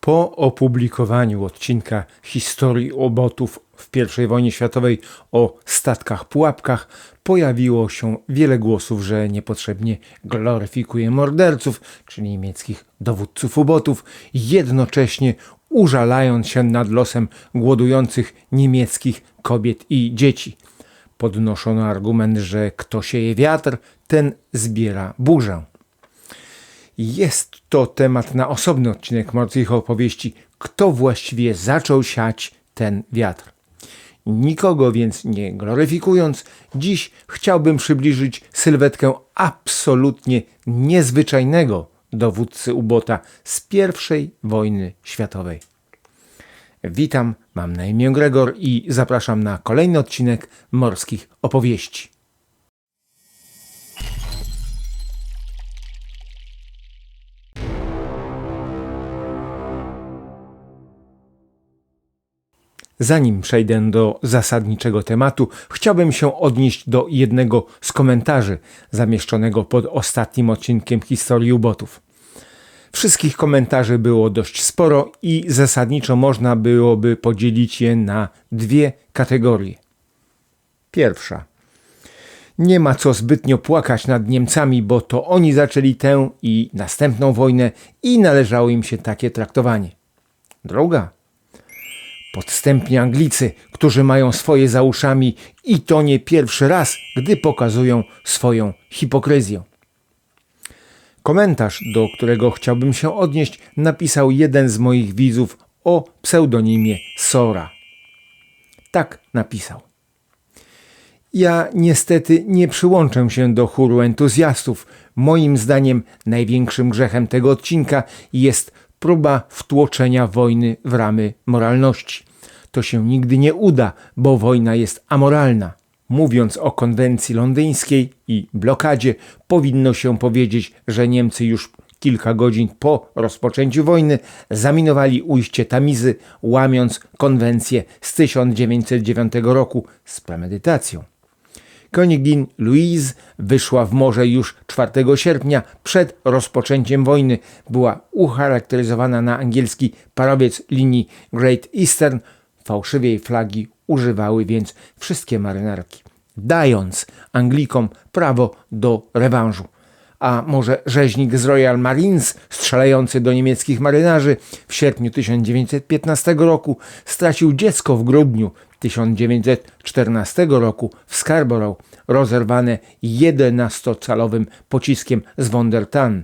Po opublikowaniu odcinka historii obotów w I wojnie światowej o statkach pułapkach pojawiło się wiele głosów, że niepotrzebnie gloryfikuje morderców, czyli niemieckich dowódców ubotów, jednocześnie użalając się nad losem głodujących niemieckich kobiet i dzieci. Podnoszono argument, że kto sieje wiatr, ten zbiera burzę. Jest to temat na osobny odcinek morskich opowieści, kto właściwie zaczął siać ten wiatr. Nikogo więc nie gloryfikując, dziś chciałbym przybliżyć sylwetkę absolutnie niezwyczajnego dowódcy ubota z I wojny światowej. Witam, mam na imię Gregor i zapraszam na kolejny odcinek morskich opowieści. Zanim przejdę do zasadniczego tematu, chciałbym się odnieść do jednego z komentarzy zamieszczonego pod ostatnim odcinkiem historii ubotów. Wszystkich komentarzy było dość sporo i zasadniczo można byłoby podzielić je na dwie kategorie. Pierwsza. Nie ma co zbytnio płakać nad Niemcami, bo to oni zaczęli tę i następną wojnę i należało im się takie traktowanie. Druga Podstępni Anglicy, którzy mają swoje za uszami i to nie pierwszy raz, gdy pokazują swoją hipokryzję. Komentarz, do którego chciałbym się odnieść, napisał jeden z moich widzów o pseudonimie Sora. Tak napisał. Ja niestety nie przyłączę się do chóru entuzjastów. Moim zdaniem największym grzechem tego odcinka jest próba wtłoczenia wojny w ramy moralności. To się nigdy nie uda, bo wojna jest amoralna. Mówiąc o konwencji londyńskiej i blokadzie, powinno się powiedzieć, że Niemcy już kilka godzin po rozpoczęciu wojny zaminowali ujście Tamizy, łamiąc konwencję z 1909 roku z premedytacją. Konigin Louise wyszła w morze już 4 sierpnia przed rozpoczęciem wojny. Była ucharakteryzowana na angielski parowiec linii Great Eastern. Fałszywej flagi używały więc wszystkie marynarki, dając Anglikom prawo do rewanżu. A może rzeźnik z Royal Marines strzelający do niemieckich marynarzy w sierpniu 1915 roku stracił dziecko w grudniu 1914 roku w Scarborough, rozerwane 11-calowym pociskiem z Wondertan.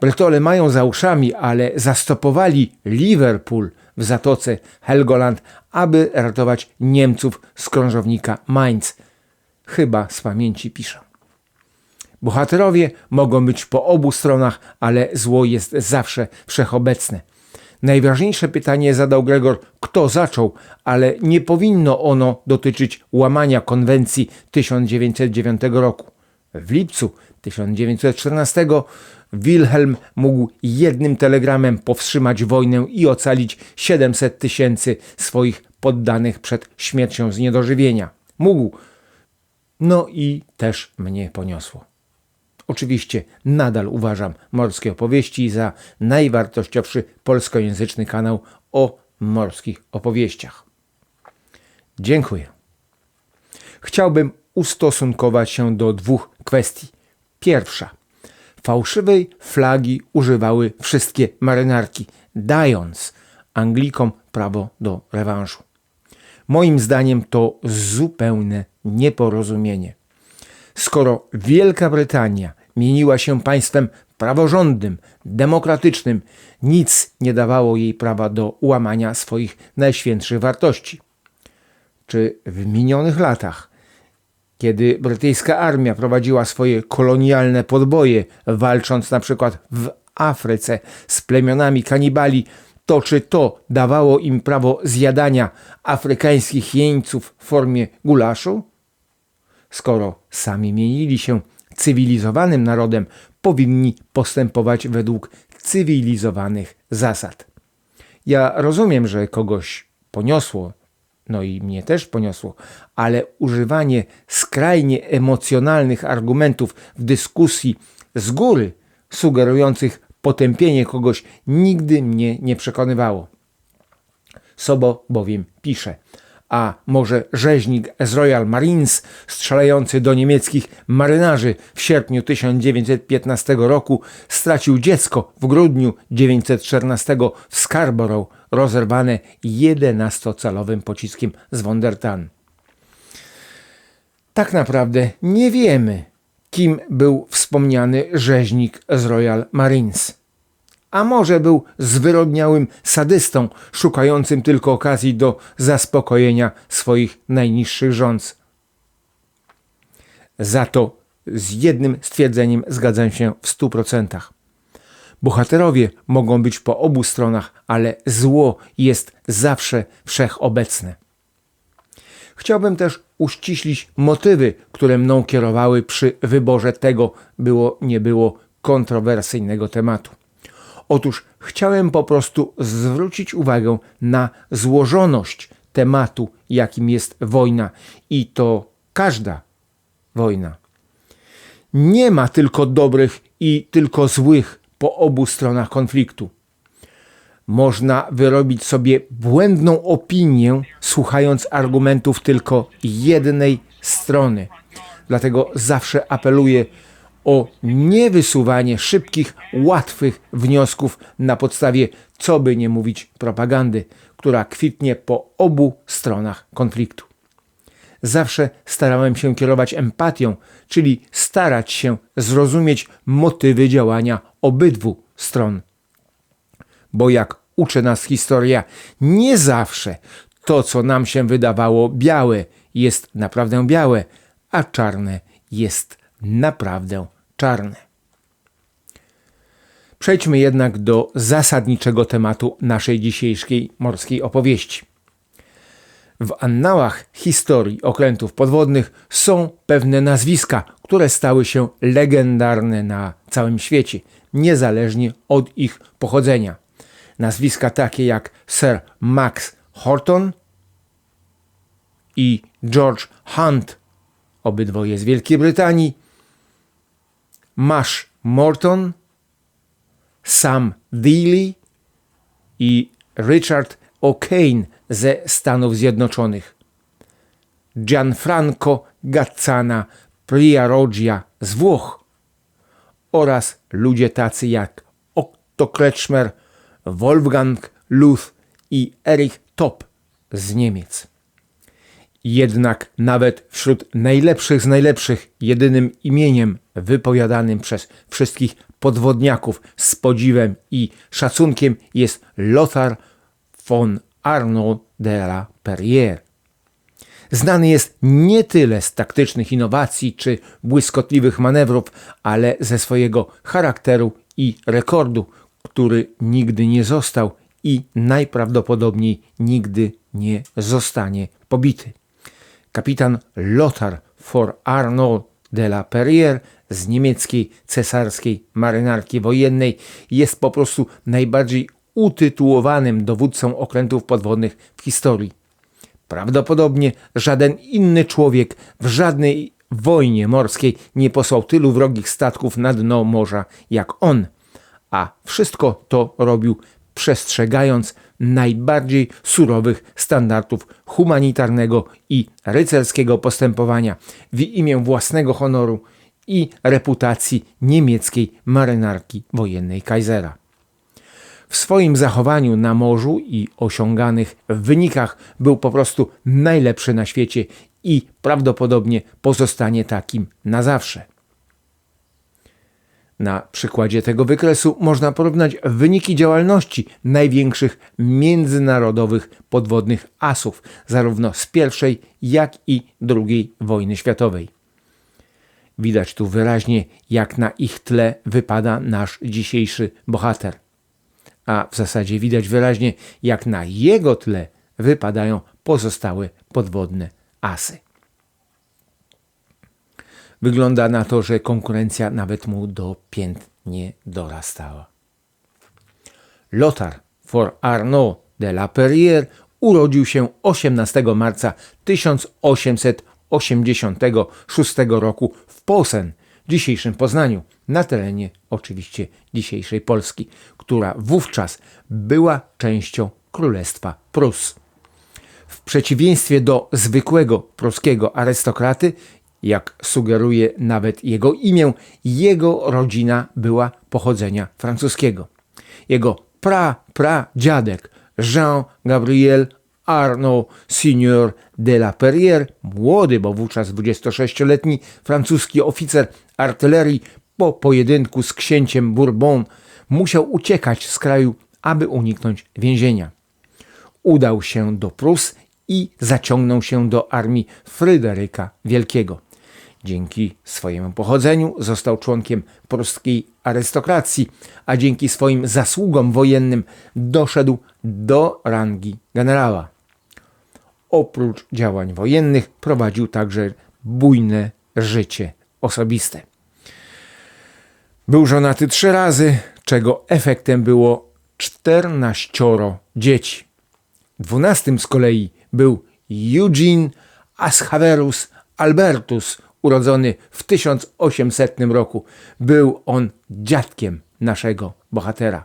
Bretole mają za uszami, ale zastopowali Liverpool w zatoce Helgoland, aby ratować Niemców z krążownika Mainz. Chyba z pamięci piszę. Bohaterowie mogą być po obu stronach, ale zło jest zawsze wszechobecne. Najważniejsze pytanie zadał Gregor, kto zaczął, ale nie powinno ono dotyczyć łamania konwencji 1909 roku. W lipcu 1914 Wilhelm mógł jednym telegramem powstrzymać wojnę i ocalić 700 tysięcy swoich poddanych przed śmiercią z niedożywienia. Mógł. No i też mnie poniosło. Oczywiście nadal uważam Morskie Opowieści za najwartościowszy polskojęzyczny kanał o morskich opowieściach. Dziękuję. Chciałbym ustosunkować się do dwóch kwestii. Pierwsza. Fałszywej flagi używały wszystkie marynarki, dając Anglikom prawo do rewanżu. Moim zdaniem to zupełne nieporozumienie. Skoro Wielka Brytania mieniła się państwem praworządnym, demokratycznym, nic nie dawało jej prawa do łamania swoich najświętszych wartości. Czy w minionych latach, kiedy brytyjska armia prowadziła swoje kolonialne podboje, walcząc na przykład w Afryce z plemionami kanibali, to czy to dawało im prawo zjadania afrykańskich jeńców w formie gulaszu? Skoro sami mienili się cywilizowanym narodem, powinni postępować według cywilizowanych zasad. Ja rozumiem, że kogoś poniosło, no i mnie też poniosło, ale używanie skrajnie emocjonalnych argumentów w dyskusji z góry, sugerujących potępienie kogoś nigdy mnie nie przekonywało. Sobo bowiem pisze, a może rzeźnik z Royal Marines strzelający do niemieckich marynarzy w sierpniu 1915 roku stracił dziecko w grudniu 1914 w Scarborough rozerwane 11-calowym pociskiem z Wondertan. Tak naprawdę nie wiemy, kim był wspomniany rzeźnik z Royal Marines. A może był zwyrodniałym sadystą, szukającym tylko okazji do zaspokojenia swoich najniższych rządz. Za to z jednym stwierdzeniem zgadzam się w stu procentach. Bohaterowie mogą być po obu stronach, ale zło jest zawsze wszechobecne. Chciałbym też uściślić motywy, które mną kierowały przy wyborze tego było nie było kontrowersyjnego tematu. Otóż chciałem po prostu zwrócić uwagę na złożoność tematu, jakim jest wojna i to każda wojna. Nie ma tylko dobrych i tylko złych po obu stronach konfliktu. Można wyrobić sobie błędną opinię, słuchając argumentów tylko jednej strony. Dlatego zawsze apeluję o niewysuwanie szybkich, łatwych wniosków na podstawie, co by nie mówić, propagandy, która kwitnie po obu stronach konfliktu. Zawsze starałem się kierować empatią, czyli starać się zrozumieć motywy działania obydwu stron. Bo jak uczy nas historia, nie zawsze to, co nam się wydawało białe, jest naprawdę białe, a czarne jest naprawdę czarne. Przejdźmy jednak do zasadniczego tematu naszej dzisiejszej morskiej opowieści. W annałach historii okrętów podwodnych są pewne nazwiska, które stały się legendarne na całym świecie, niezależnie od ich pochodzenia. Nazwiska takie jak Sir Max Horton i George Hunt, obydwoje z Wielkiej Brytanii, Mash Morton, Sam Dealey i Richard O'Kane ze Stanów Zjednoczonych, Gianfranco Gazzana Priaroggia z Włoch oraz ludzie tacy jak Otto Kretschmer, Wolfgang Luth i Erich Topp z Niemiec. Jednak nawet wśród najlepszych z najlepszych jedynym imieniem wypowiadanym przez wszystkich podwodniaków z podziwem i szacunkiem jest Lothar von Arnaud de la Perrière. Znany jest nie tyle z taktycznych innowacji czy błyskotliwych manewrów, ale ze swojego charakteru i rekordu, który nigdy nie został i najprawdopodobniej nigdy nie zostanie pobity. Kapitan Lothar for Arnaud de la Perrière z niemieckiej cesarskiej marynarki wojennej jest po prostu najbardziej utytułowanym dowódcą okrętów podwodnych w historii. Prawdopodobnie żaden inny człowiek w żadnej wojnie morskiej nie posłał tylu wrogich statków na dno morza jak on, a wszystko to robił przestrzegając najbardziej surowych standardów humanitarnego i rycerskiego postępowania w imię własnego honoru i reputacji niemieckiej marynarki wojennej Kaisera. W swoim zachowaniu na morzu i osiąganych wynikach był po prostu najlepszy na świecie i prawdopodobnie pozostanie takim na zawsze. Na przykładzie tego wykresu można porównać wyniki działalności największych międzynarodowych podwodnych asów, zarówno z I, jak i II wojny światowej. Widać tu wyraźnie, jak na ich tle wypada nasz dzisiejszy bohater. A w zasadzie widać wyraźnie, jak na jego tle wypadają pozostałe podwodne asy. Wygląda na to, że konkurencja nawet mu do pięt nie dorastała. Lothar for Arnaud de la Perrière urodził się 18 marca 1886 roku w Posen dzisiejszym Poznaniu, na terenie oczywiście dzisiejszej Polski, która wówczas była częścią Królestwa Prus. W przeciwieństwie do zwykłego pruskiego arystokraty, jak sugeruje nawet jego imię, jego rodzina była pochodzenia francuskiego. Jego pra-pra-dziadek Jean-Gabriel Arnaud Signor de la Perrière, młody, bo wówczas 26-letni francuski oficer artylerii po pojedynku z księciem Bourbon musiał uciekać z kraju, aby uniknąć więzienia. Udał się do Prus i zaciągnął się do armii Fryderyka Wielkiego. Dzięki swojemu pochodzeniu został członkiem pruskiej arystokracji, a dzięki swoim zasługom wojennym doszedł do rangi generała. Oprócz działań wojennych prowadził także bujne życie osobiste. Był żonaty trzy razy, czego efektem było czternaścioro dzieci. Dwunastym z kolei był Eugene Aschaverus Albertus, urodzony w 1800 roku. Był on dziadkiem naszego bohatera.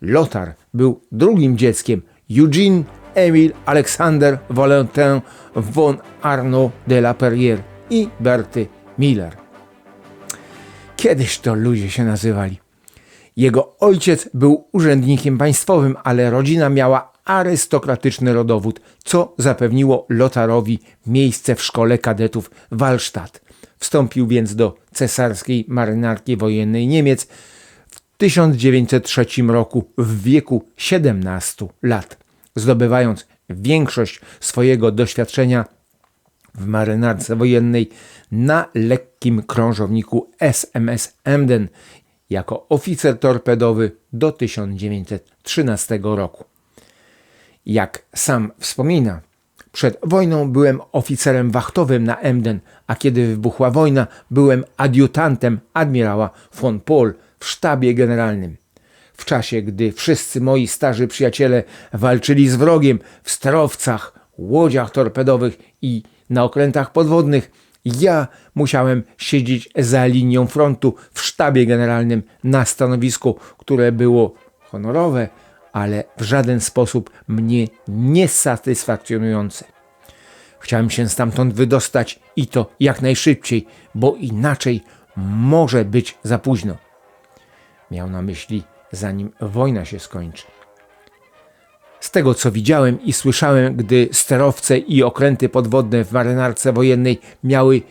Lothar był drugim dzieckiem Eugene Emil Alexander Valentin von Arnaud de la Perrière i Berty Miller. Kiedyś to ludzie się nazywali. Jego ojciec był urzędnikiem państwowym, ale rodzina miała arystokratyczny rodowód, co zapewniło Lotarowi miejsce w szkole kadetów Wallstatt. Wstąpił więc do cesarskiej marynarki wojennej Niemiec w 1903 roku w wieku 17 lat, zdobywając większość swojego doświadczenia w marynarce wojennej na lekkim krążowniku SMS Emden jako oficer torpedowy do 1913 roku. Jak sam wspomina, przed wojną byłem oficerem wachtowym na Emden, a kiedy wybuchła wojna, byłem adiutantem admirała von Paul w sztabie generalnym. W czasie, gdy wszyscy moi starzy przyjaciele walczyli z wrogiem w sterowcach, łodziach torpedowych i na okrętach podwodnych, ja musiałem siedzieć za linią frontu w sztabie generalnym na stanowisku, które było honorowe, ale w żaden sposób mnie niesatysfakcjonujące. Chciałem się stamtąd wydostać i to jak najszybciej, bo inaczej może być za późno. Miał na myśli, zanim wojna się skończy. Z tego co widziałem i słyszałem, gdy sterowce i okręty podwodne w marynarce wojennej miały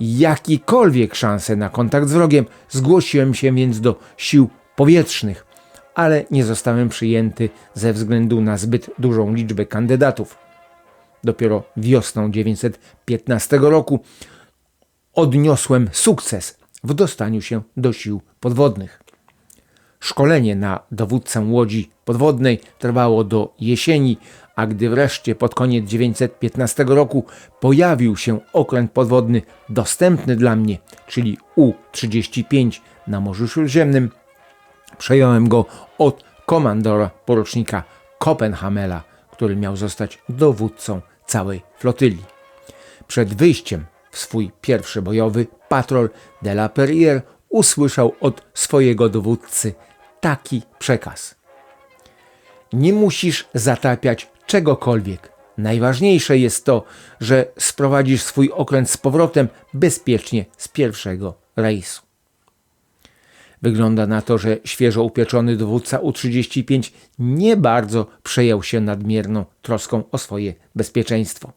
jakikolwiek szansę na kontakt z wrogiem, zgłosiłem się więc do sił powietrznych, ale nie zostałem przyjęty ze względu na zbyt dużą liczbę kandydatów. Dopiero wiosną 1915 roku odniosłem sukces w dostaniu się do sił podwodnych. Szkolenie na dowódcę łodzi podwodnej trwało do jesieni, a gdy wreszcie pod koniec 1915 roku pojawił się okręt podwodny dostępny dla mnie, czyli U-35 na Morzu Śródziemnym, przejąłem go od komandora porucznika Kopenhamela, który miał zostać dowódcą całej flotyli. Przed wyjściem w swój pierwszy bojowy patrol de la Perrière usłyszał od swojego dowódcy taki przekaz. Nie musisz zatapiać czegokolwiek. Najważniejsze jest to, że sprowadzisz swój okręt z powrotem bezpiecznie z pierwszego rejsu. Wygląda na to, że świeżo upieczony dowódca U-35 nie bardzo przejął się nadmierną troską o swoje bezpieczeństwo.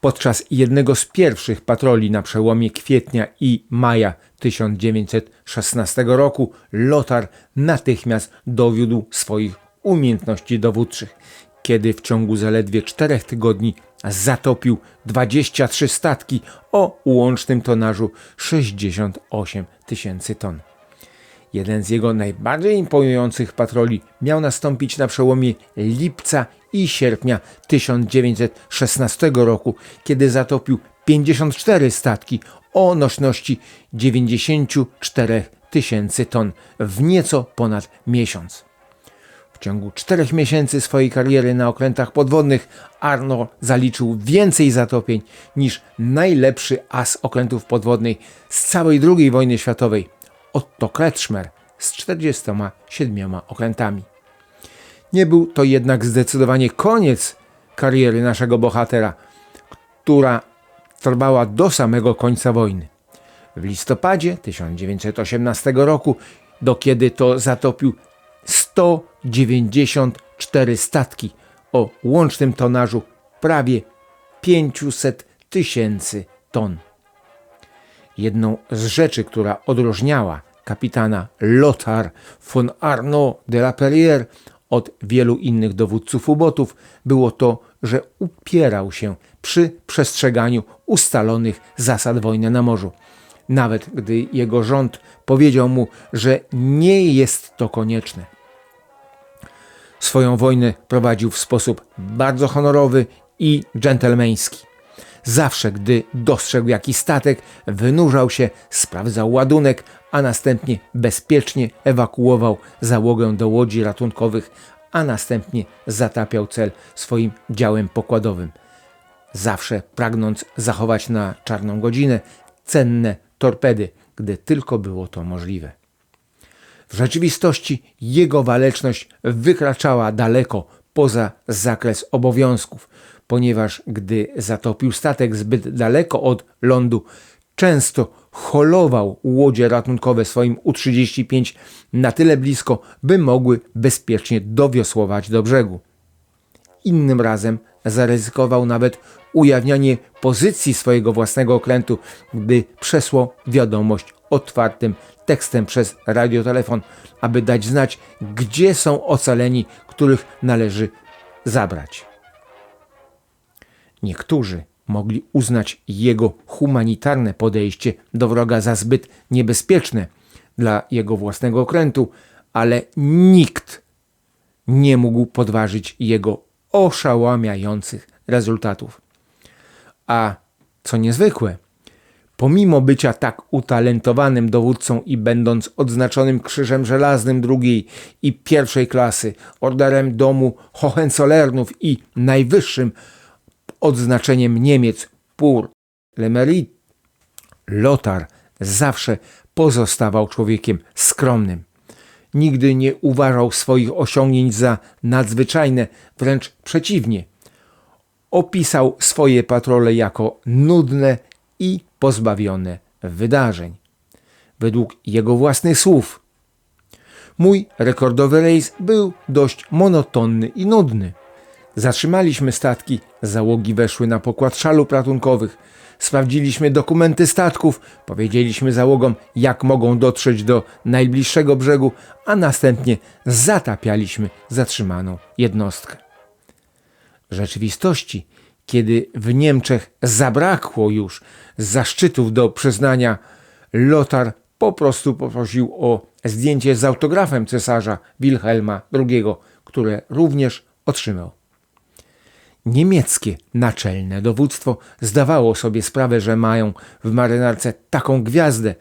Podczas jednego z pierwszych patroli na przełomie kwietnia i maja 1916 roku Lotar natychmiast dowiódł swoich umiejętności dowódczych, kiedy w ciągu zaledwie czterech tygodni zatopił 23 statki o łącznym tonażu 68 tysięcy ton. Jeden z jego najbardziej imponujących patroli miał nastąpić na przełomie lipca i sierpnia 1916 roku, kiedy zatopił 54 statki o nośności 94 tysięcy ton w nieco ponad miesiąc. W ciągu czterech miesięcy swojej kariery na okrętach podwodnych Arno zaliczył więcej zatopień niż najlepszy as okrętów podwodnych z całej II wojny światowej Otto Kretschmer z 47 okrętami. Nie był to jednak zdecydowanie koniec kariery naszego bohatera, która trwała do samego końca wojny. W listopadzie 1918 roku, do kiedy to zatopił 194 statki o łącznym tonażu prawie 500 tysięcy ton. Jedną z rzeczy, która odróżniała kapitana Lothar von Arnaud de la Perrière od wielu innych dowódców ubotów było to, że upierał się przy przestrzeganiu ustalonych zasad wojny na morzu. Nawet gdy jego rząd powiedział mu, że nie jest to konieczne. Swoją wojnę prowadził w sposób bardzo honorowy i dżentelmeński. Zawsze, gdy dostrzegł jakiś statek, wynurzał się, sprawdzał ładunek, a następnie bezpiecznie ewakuował załogę do łodzi ratunkowych, a następnie zatapiał cel swoim działem pokładowym. Zawsze pragnąc zachować na czarną godzinę cenne torpedy, gdy tylko było to możliwe. W rzeczywistości jego waleczność wykraczała daleko poza zakres obowiązków, ponieważ gdy zatopił statek zbyt daleko od lądu, często holował łodzie ratunkowe swoim U-35 na tyle blisko, by mogły bezpiecznie dowiosłować do brzegu. Innym razem zaryzykował nawet ujawnianie pozycji swojego własnego okrętu, gdy przesłał wiadomość otwartym tekstem przez radiotelefon, aby dać znać, gdzie są ocaleni, których należy zabrać. Niektórzy mogli uznać jego humanitarne podejście do wroga za zbyt niebezpieczne dla jego własnego okrętu, ale nikt nie mógł podważyć jego oszałamiających rezultatów. A co niezwykłe, pomimo bycia tak utalentowanym dowódcą i będąc odznaczonym Krzyżem Żelaznym drugiej i pierwszej klasy, orderem domu Hohenzollernów i najwyższym odznaczeniem Niemiec Pour le Mérite, Lothar zawsze pozostawał człowiekiem skromnym. Nigdy nie uważał swoich osiągnięć za nadzwyczajne, wręcz przeciwnie. Opisał swoje patrole jako nudne i pozbawione wydarzeń. Według jego własnych słów, mój rekordowy rejs był dość monotonny i nudny. Zatrzymaliśmy statki, załogi weszły na pokład szalup ratunkowych, sprawdziliśmy dokumenty statków, powiedzieliśmy załogom, jak mogą dotrzeć do najbliższego brzegu, a następnie zatapialiśmy zatrzymaną jednostkę. W rzeczywistości, kiedy w Niemczech zabrakło już zaszczytów do przyznania, Lothar po prostu poprosił o zdjęcie z autografem cesarza Wilhelma II, które również otrzymał. Niemieckie naczelne dowództwo zdawało sobie sprawę, że mają w marynarce taką gwiazdę.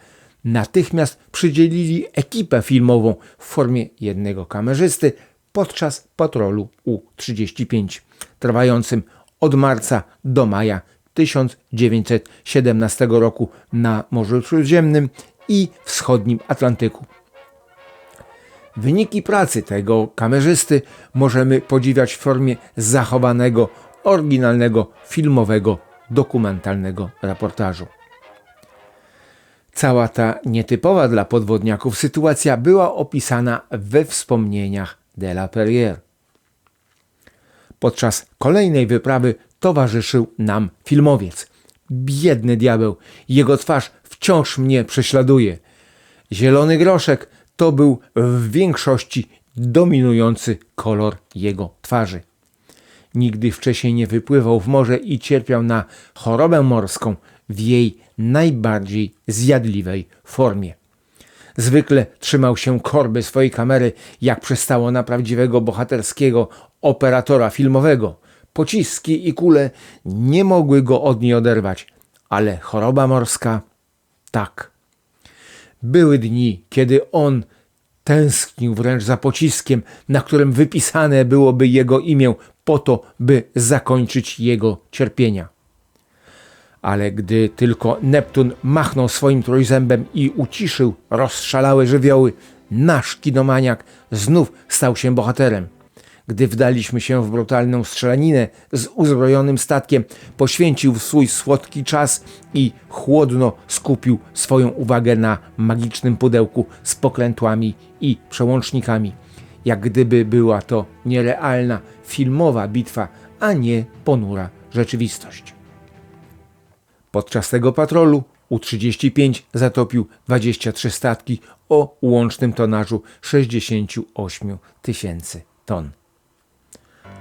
Natychmiast przydzielili ekipę filmową w formie jednego kamerzysty podczas patrolu U-35, trwającym od marca do maja 1917 roku na Morzu Śródziemnym i wschodnim Atlantyku. Wyniki pracy tego kamerzysty możemy podziwiać w formie zachowanego, oryginalnego, filmowego, dokumentalnego raportażu. Cała ta nietypowa dla podwodniaków sytuacja była opisana we wspomnieniach de la Perrière. Podczas kolejnej wyprawy towarzyszył nam filmowiec. Biedny diabeł, jego twarz wciąż mnie prześladuje. Zielony groszek to był w większości dominujący kolor jego twarzy. Nigdy wcześniej nie wypływał w morze i cierpiał na chorobę morską w jej najbardziej zjadliwej formie. Zwykle trzymał się korby swojej kamery, jak przystało na prawdziwego bohaterskiego operatora filmowego. Pociski i kule nie mogły go od niej oderwać, ale choroba morska tak. Były dni, kiedy on tęsknił wręcz za pociskiem, na którym wypisane byłoby jego imię, po to, by zakończyć jego cierpienia. Ale gdy tylko Neptun machnął swoim trójzębem i uciszył rozszalałe żywioły, nasz kinomaniak znów stał się bohaterem. Gdy wdaliśmy się w brutalną strzelaninę z uzbrojonym statkiem, poświęcił swój słodki czas i chłodno skupił swoją uwagę na magicznym pudełku z pokrętłami i przełącznikami, jak gdyby była to nierealna, filmowa bitwa, a nie ponura rzeczywistość. Podczas tego patrolu U-35 zatopił 23 statki o łącznym tonażu 68 tysięcy ton.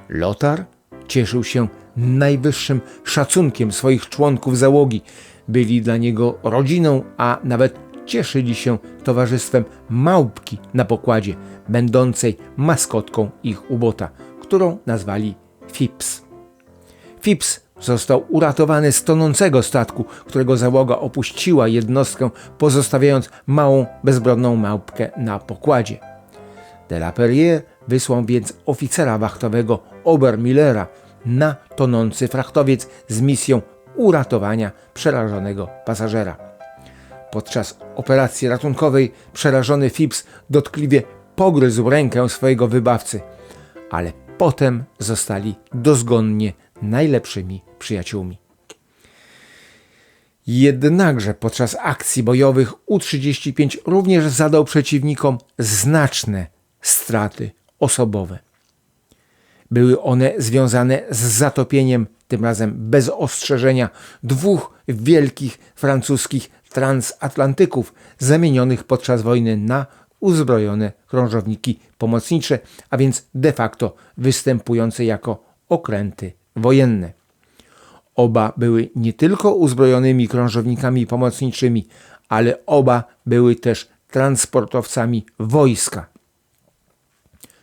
Lotar cieszył się najwyższym szacunkiem swoich członków załogi. Byli dla niego rodziną, a nawet cieszyli się towarzystwem małpki na pokładzie, będącej maskotką ich ubota, którą nazwali Fips. Fips został uratowany z tonącego statku, którego załoga opuściła jednostkę, pozostawiając małą, bezbronną małpkę na pokładzie. De la Perrière wysłał więc oficera wachtowego Obermillera na tonący frachtowiec z misją uratowania przerażonego pasażera. Podczas operacji ratunkowej przerażony Phipps dotkliwie pogryzł rękę swojego wybawcy, ale potem zostali dozgonnie najlepszymi przyjaciółmi. Jednakże podczas akcji bojowych U-35 również zadał przeciwnikom znaczne straty osobowe. Były one związane z zatopieniem, tym razem bez ostrzeżenia, dwóch wielkich francuskich transatlantyków zamienionych podczas wojny na uzbrojone krążowniki pomocnicze, a więc de facto występujące jako okręty wojenne. Oba były nie tylko uzbrojonymi krążownikami pomocniczymi, ale oba były też transportowcami wojska.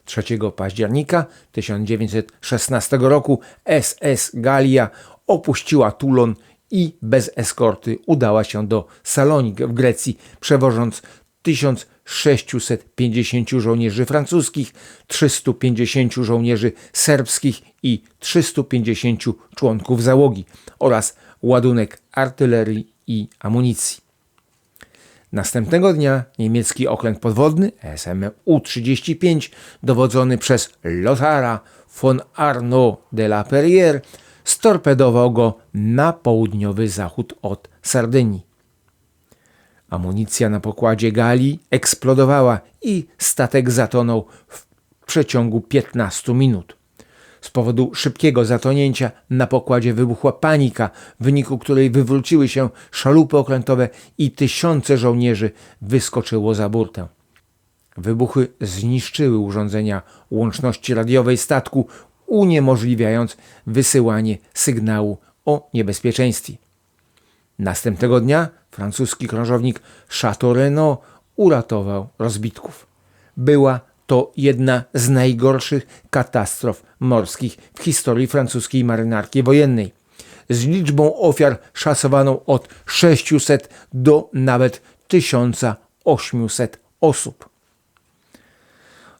3 października 1916 roku SS Galia opuściła Toulon i bez eskorty udała się do Salonik w Grecji, przewożąc 1650 żołnierzy francuskich, 350 żołnierzy serbskich i 350 członków załogi oraz ładunek artylerii i amunicji. Następnego dnia niemiecki okręt podwodny SMU-35 dowodzony przez Lothara von Arnaud de la Perrière storpedował go na południowy zachód od Sardynii. Amunicja na pokładzie gali eksplodowała i statek zatonął w przeciągu 15 minut. Z powodu szybkiego zatonięcia na pokładzie wybuchła panika, w wyniku której wywróciły się szalupy okrętowe i tysiące żołnierzy wyskoczyło za burtę. Wybuchy zniszczyły urządzenia łączności radiowej statku, uniemożliwiając wysyłanie sygnału o niebezpieczeństwie. Następnego dnia francuski krążownik Chateau Renault uratował rozbitków. Była to jedna z najgorszych katastrof morskich w historii francuskiej marynarki wojennej, z liczbą ofiar szacowaną od 600 do nawet 1800 osób.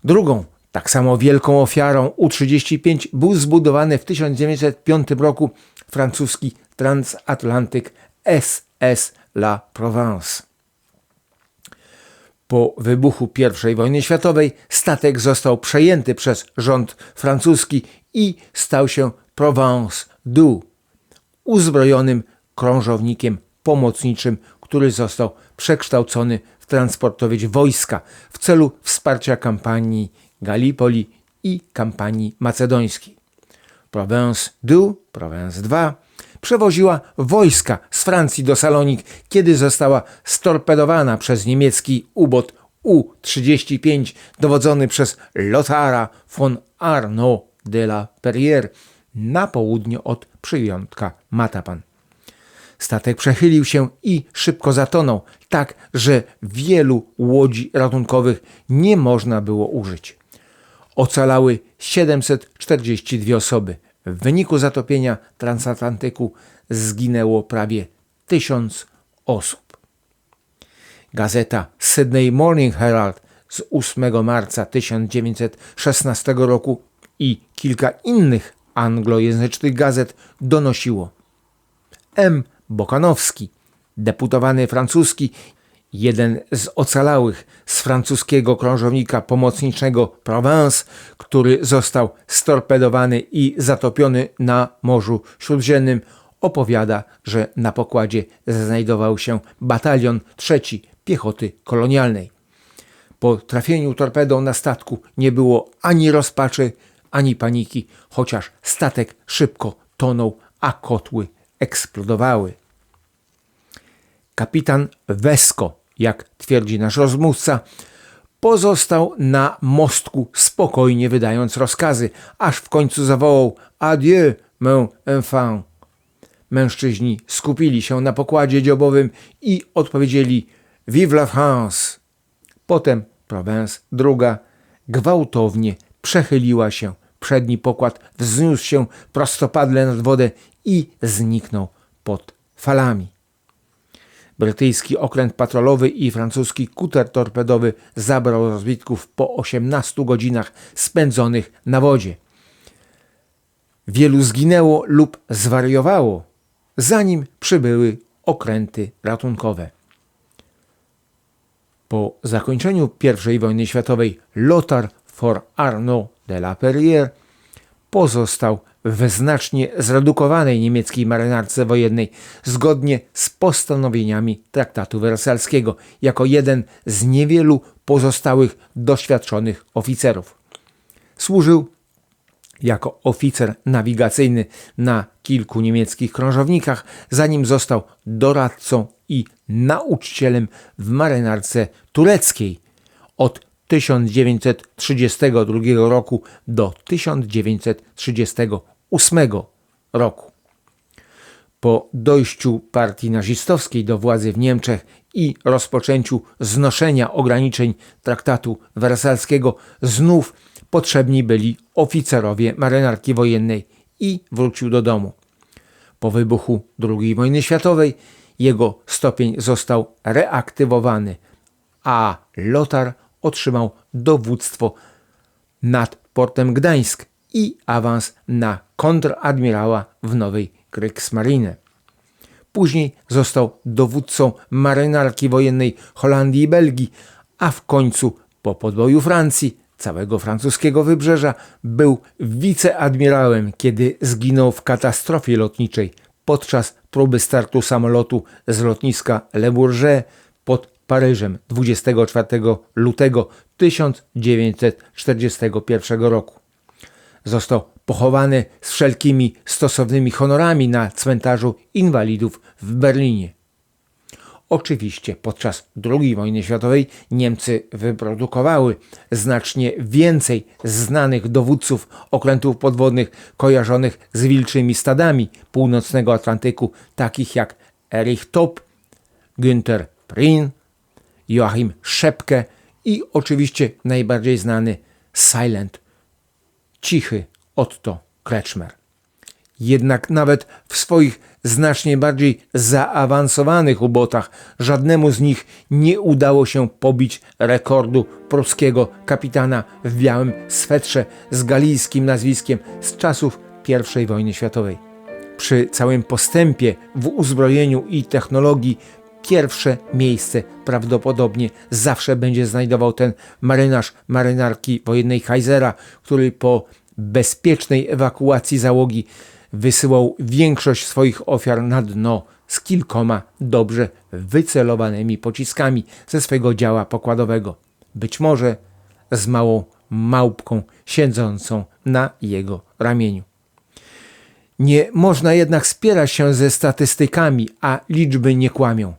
Drugą, tak samo wielką ofiarą U-35 był zbudowany w 1905 roku francuski transatlantyk SS La Provence. Po wybuchu I wojny światowej statek został przejęty przez rząd francuski i stał się Provence du, uzbrojonym krążownikiem pomocniczym, który został przekształcony w transportowiec wojska w celu wsparcia kampanii Gallipoli i kampanii macedońskiej. Provence du, Provence 2 przewoziła wojska z Francji do Salonik, kiedy została storpedowana przez niemiecki ubot U-35 dowodzony przez Lothara von Arnaud de la Perrière na południe od przyjątka Matapan. Statek przechylił się i szybko zatonął, tak że wielu łodzi ratunkowych nie można było użyć. Ocalały 742 osoby, w wyniku zatopienia transatlantyku zginęło prawie tysiąc osób. Gazeta Sydney Morning Herald z 8 marca 1916 roku i kilka innych anglojęzycznych gazet donosiło. M. Bokanowski, deputowany francuski, jeden z ocalałych z francuskiego krążownika pomocniczego Provence, który został storpedowany i zatopiony na Morzu Śródziemnym, opowiada, że na pokładzie znajdował się batalion trzeci piechoty kolonialnej. Po trafieniu torpedą na statku nie było ani rozpaczy, ani paniki, chociaż statek szybko tonął, a kotły eksplodowały. Kapitan Wesko, jak twierdzi nasz rozmówca, pozostał na mostku spokojnie wydając rozkazy, aż w końcu zawołał Adieu, mon enfant. Mężczyźni skupili się na pokładzie dziobowym i odpowiedzieli Vive la France! Potem Provence druga gwałtownie przechyliła się. Przedni pokład wzniósł się prostopadle nad wodę i zniknął pod falami. Brytyjski okręt patrolowy i francuski kuter torpedowy zabrał rozbitków po 18 godzinach spędzonych na wodzie. Wielu zginęło lub zwariowało, zanim przybyły okręty ratunkowe. Po zakończeniu I wojny światowej Lothar for Arnaud de la Perrière pozostał w znacznie zredukowanej niemieckiej marynarce wojennej zgodnie z postanowieniami traktatu wersalskiego jako jeden z niewielu pozostałych doświadczonych oficerów. Służył jako oficer nawigacyjny na kilku niemieckich krążownikach, zanim został doradcą i nauczycielem w marynarce tureckiej od 1932 roku do 1938 roku. Po dojściu partii nazistowskiej do władzy w Niemczech i rozpoczęciu znoszenia ograniczeń traktatu wersalskiego znów potrzebni byli oficerowie marynarki wojennej i wrócił do domu. Po wybuchu II wojny światowej jego stopień został reaktywowany, a Lotar otrzymał dowództwo nad portem Gdańsk i awans na kontradmirała w nowej Kriegsmarine. Później został dowódcą marynarki wojennej Holandii i Belgii, a w końcu po podboju Francji całego francuskiego wybrzeża był wiceadmirałem, kiedy zginął w katastrofie lotniczej podczas próby startu samolotu z lotniska Le Bourget pod Paryżem 24 lutego 1941 roku. Został pochowany z wszelkimi stosownymi honorami na cmentarzu inwalidów w Berlinie. Oczywiście podczas II wojny światowej Niemcy wyprodukowały znacznie więcej znanych dowódców okrętów podwodnych kojarzonych z wilczymi stadami północnego Atlantyku, takich jak Erich Topp, Günther Prin, Joachim Szepke i oczywiście najbardziej znany Silent, cichy Otto Kretschmer. Jednak nawet w swoich znacznie bardziej zaawansowanych ubotach żadnemu z nich nie udało się pobić rekordu pruskiego kapitana w białym swetrze z galijskim nazwiskiem z czasów I wojny światowej. Przy całym postępie w uzbrojeniu i technologii pierwsze miejsce prawdopodobnie zawsze będzie znajdował ten marynarz marynarki wojennej Kaisera, który po bezpiecznej ewakuacji załogi wysyłał większość swoich ofiar na dno z kilkoma dobrze wycelowanymi pociskami ze swego działa pokładowego. Być może z małą małpką siedzącą na jego ramieniu. Nie można jednak spierać się ze statystykami, a liczby nie kłamią.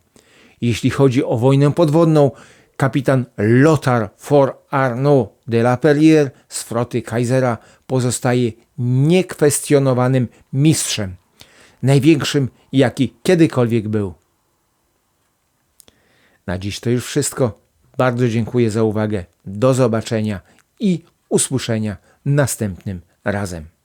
Jeśli chodzi o wojnę podwodną, kapitan Lothar for Arnaud de la Perrière z floty Kaisera pozostaje niekwestionowanym mistrzem, największym jaki kiedykolwiek był. Na dziś to już wszystko. Bardzo dziękuję za uwagę. Do zobaczenia i usłyszenia następnym razem.